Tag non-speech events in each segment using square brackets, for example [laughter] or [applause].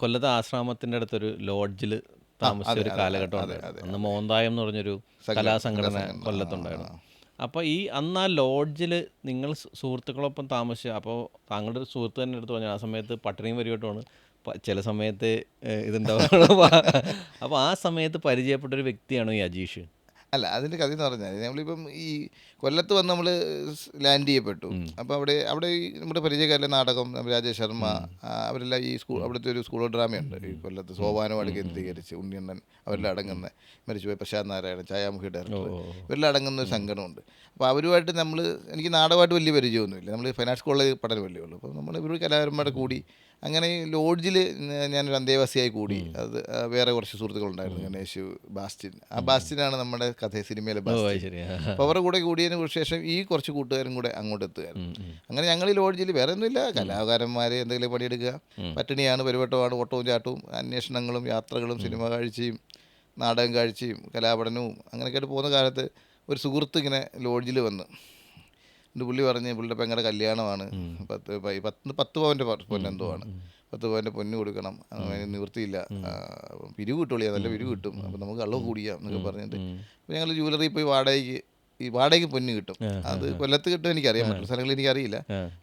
കൊല്ലത്തെ ആശ്രാമത്തിന്റെ അടുത്തൊരു ലോഡ്ജിൽ താമസിച്ച ഒരു കാലഘട്ടം ഉണ്ടായിരുന്നു അന്ന് മോന്തായം എന്ന് പറഞ്ഞൊരു കലാസംഘടന കൊല്ലത്തുണ്ടായിരുന്നു. അപ്പോൾ ഈ അന്ന് ആ ലോഡ്ജിൽ നിങ്ങൾ സുഹൃത്തുക്കളൊപ്പം താമസിച്ച അപ്പോൾ താങ്കളുടെ ഒരു സുഹൃത്ത് തന്നെ എടുത്ത് പറഞ്ഞു ആ സമയത്ത് പട്ടിണിയും പരിവട്ടമാണ് ചില സമയത്ത് ഇതുണ്ടാവുക [laughs] അപ്പൊ അപ്പോൾ ആ സമയത്ത് പരിചയപ്പെട്ട ഒരു വ്യക്തിയാണ് ഈ അജീഷ്. അല്ല അതിന്റെ കഥ എന്ന് പറഞ്ഞാൽ നമ്മളിപ്പം ഈ കൊല്ലത്ത് വന്ന് നമ്മൾ ലാൻഡ് ചെയ്യപ്പെട്ടു. അപ്പോൾ അവിടെ അവിടെ ഈ നമ്മുടെ പരിചയക്കാരിലെ നാടകം രാജേഷ് ശർമ്മ അവരെല്ലാം ഈ സ്കൂൾ അവിടുത്തെ ഒരു സ്കൂൾ ഡ്രാമയുണ്ട്. ഈ കൊല്ലത്ത് സോപാനവാട് കേന്ദ്രീകരിച്ച് ഉണ്ണിയണ്ണൻ അവരെല്ലാം അടങ്ങുന്ന മരിച്ചുപോയ പ്രശാന്ത് നാരായണൻ ഛായാമുഖി ഡയറക്ടർ ഇവരെല്ലാം അടങ്ങുന്ന ഒരു സംഘടനമുണ്ട് അപ്പോൾ അവരുമായിട്ട് നമ്മൾ എനിക്ക് നാടകമായിട്ട് വലിയ പരിചയമൊന്നുമില്ല. നമ്മൾ ഫൈനാൻസ് കോളേജ് വലിയ ഉള്ളൂ. അപ്പോൾ നമ്മൾ ഇവർ കലാകാരന്മാരുടെ കൂടി അങ്ങനെ ഈ ലോഡ്ജിൽ ഞാനൊരു അന്തേവാസിയായി കൂടി. അത് വേറെ കുറച്ച് സുഹൃത്തുക്കളുണ്ടായിരുന്നു ഗണേഷ് ബാസ്റ്റിൻ. ആ ബാസ്റ്റിനാണ് നമ്മുടെ കഥ സിനിമയിലെ ബാസ്റ്റിൻ. അപ്പോൾ അവരുടെ കൂടെ കൂടിയതിന് ശേഷം ഈ കുറച്ച് കൂട്ടുകാരും കൂടെ അങ്ങോട്ട് എത്തുകയായിരുന്നു അങ്ങനെ ഞങ്ങൾ ഈ ലോഡ്ജിൽ വേറെ ഒന്നുമില്ല. കലാകാരന്മാർ എന്തെങ്കിലും പണിയെടുക്കുക. പട്ടിണിയാണ് പരിവട്ടമാണ് ഓട്ടവും ചാട്ടവും അന്വേഷണങ്ങളും യാത്രകളും സിനിമ കാഴ്ചയും നാടകം കാഴ്ചയും കലാപഠനവും അങ്ങനെയൊക്കെ ആയിട്ട് പോകുന്ന കാലത്ത് ഒരു സുഹൃത്ത് ഇങ്ങനെ ലോഡ്ജിൽ വന്ന് എന്റെ പുള്ളി പറഞ്ഞ് പുള്ളിയുടെ പെങ്ങളുടെ കല്യാണമാണ്. പത്ത് പത്ത് പത്ത് പവന്റെ പൊന്നെന്തോ ആണ് പത്ത് പവന്റെ പൊന്ന് കൊടുക്കണം. അതിന് നിവൃത്തിയില്ല. പിരിവ് കിട്ടുള്ളൂ നല്ല പിരിവ് കിട്ടും. അപ്പം നമുക്ക് കള്ളവ് കൂടിയാം എന്നൊക്കെ പറഞ്ഞിട്ട്. അപ്പോൾ ഞങ്ങൾ ജ്വല്ലറി പോയി വാടകയ്ക്ക് ഈ വാടകയ്ക്ക് പൊന്ന് കിട്ടും. അത് കൊല്ലത്ത് കിട്ടും എനിക്കറിയാം മറ്റു സ്ഥലങ്ങളിൽ എനിക്കറിയില്ല.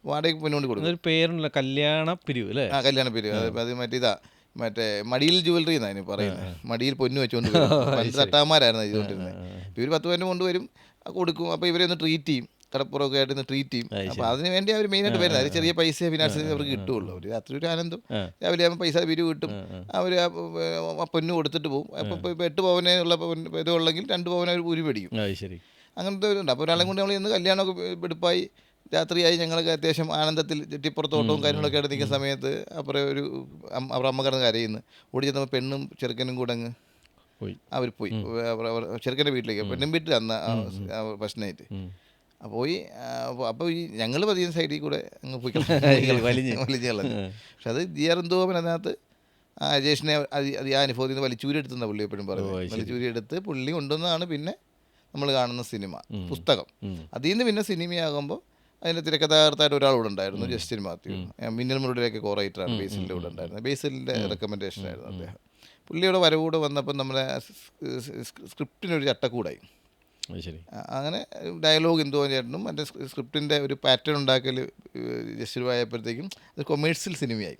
വാടകയ്ക്ക് പൊന്ന് കൊണ്ട് കൊടുക്കും. പേരുണ്ടല്ലോ കല്യാണ പിരിവ് അല്ലേ? ആ കല്യാണ പിരിവ്. അത് മറ്റേ ഇതാ മറ്റേ മടിയിൽ ജുവലറി എന്നാണ് അതിന് പറയുന്നത് മടിയിൽ പൊന്ന് വെച്ചുകൊണ്ട്. [laughs] പണ്ട് തട്ടാമാരായിരുന്നു ചെയ്തുകൊണ്ടിരുന്നത് ഇവർ പത്ത് പവന്റെ കൊണ്ടുവരും കൊടുക്കും. അപ്പോൾ ഇവരെ ഒന്ന് ട്രീറ്റ് ചെയ്യും. കടപ്പുറമൊക്കെ ആയിട്ട് ഒന്ന് ട്രീറ്റ് ചെയ്യും അപ്പോൾ അതിന് വേണ്ടി അവർ മെയിനായിട്ട് വരുന്നത്. അത് ചെറിയ പൈസ ഫിനാൻസ് അവർക്ക് കിട്ടുള്ളൂ അവർ രാത്രി ഒരു ആനന്ദം. രാവിലെ ആകുമ്പോൾ പൈസ പിരിവ് കിട്ടും. അവർ ആ. പൊന്ന് കൊടുത്തിട്ട് പോകും അപ്പോൾ എട്ട് പവനെ ഉള്ള പൊന്ന് ഇതുള്ളെങ്കിൽ രണ്ട് പവനെ അവർ ഉരി പിടിക്കും. അങ്ങനത്തെ ഇതുണ്ട്. അപ്പോൾ ഒരാളെ കൊണ്ട് നമ്മൾ ഇന്ന് കല്യാണമൊക്കെ എടുപ്പായി രാത്രിയായി ഞങ്ങളൊക്കെ അത്യാവശ്യം ആനന്ദത്തിൽ ചെട്ടിപ്പുറത്തോട്ടവും കാര്യങ്ങളൊക്കെ ആയിട്ട് നിൽക്കുന്ന സമയത്ത് അപ്പുറം ഒരു അവരുടെ അമ്മ കിടന്ന് കരയുന്നു. ഓടി ചെന്നപ്പോൾ പെണ്ണും ചെറുക്കനും കൂടെ അങ്ങ് പോയി. അവർ പോയി. ചെറുക്കന്റെ വീട്ടിലേക്ക്. പെണ്ണും വീട്ടിൽ അന്ന് അപ്പോൾ പോയി അപ്പോൾ ഈ ഞങ്ങൾ പതിയ സൈഡിൽ കൂടെ അങ്ങ് പോയി [laughs] വലിഞ്ഞ്. വലിഞ്ഞ് കളഞ്ഞു പക്ഷെ അത് ജി ആർ എന്തോപൻ അതിനകത്ത് ആ അജേഷിനെ ആ അനുഭവത്തിൽ നിന്ന് വലിച്ചൂരി എടുത്തെന്ന പുള്ളി എപ്പോഴും പറയുന്നത്. വലിച്ചൂരി എടുത്ത് പുള്ളി കൊണ്ടുവന്നതാണ് പിന്നെ നമ്മൾ കാണുന്ന സിനിമ പുസ്തകം. അതിൽ നിന്ന് പിന്നെ സിനിമയാകുമ്പോൾ അതിന്റെ തിരക്കഥാകൃത്തായിട്ട് കൂടെ ഉണ്ടായിരുന്നു ജസ്റ്റിൻ മാത്യു. മിന്നൽ മുരുടെയൊക്കെ കോ റൈറ്ററാണ് ബേസിലിന്റെ കൂടെ ഉണ്ടായിരുന്നത്. ബേസിലിന്റെ റെക്കമെൻഡേഷൻ ആയിരുന്നു അദ്ദേഹം. പുള്ളിയുടെ വരവൂടെ വന്നപ്പോൾ നമ്മുടെ സ്ക്രിപ്റ്റിനൊരു ചട്ടക്കൂടായി. അങ്ങനെ ഡയലോഗ് എന്തോ ചേട്ടനും മറ്റേ സ്ക്രിപ്റ്റിന്റെ ഒരു പാറ്റേൺ ഉണ്ടാക്കൽ ജസ്റ്റ് ആയപ്പോഴത്തേക്കും അത് കൊമേഴ്സ്യൽ സിനിമയായി.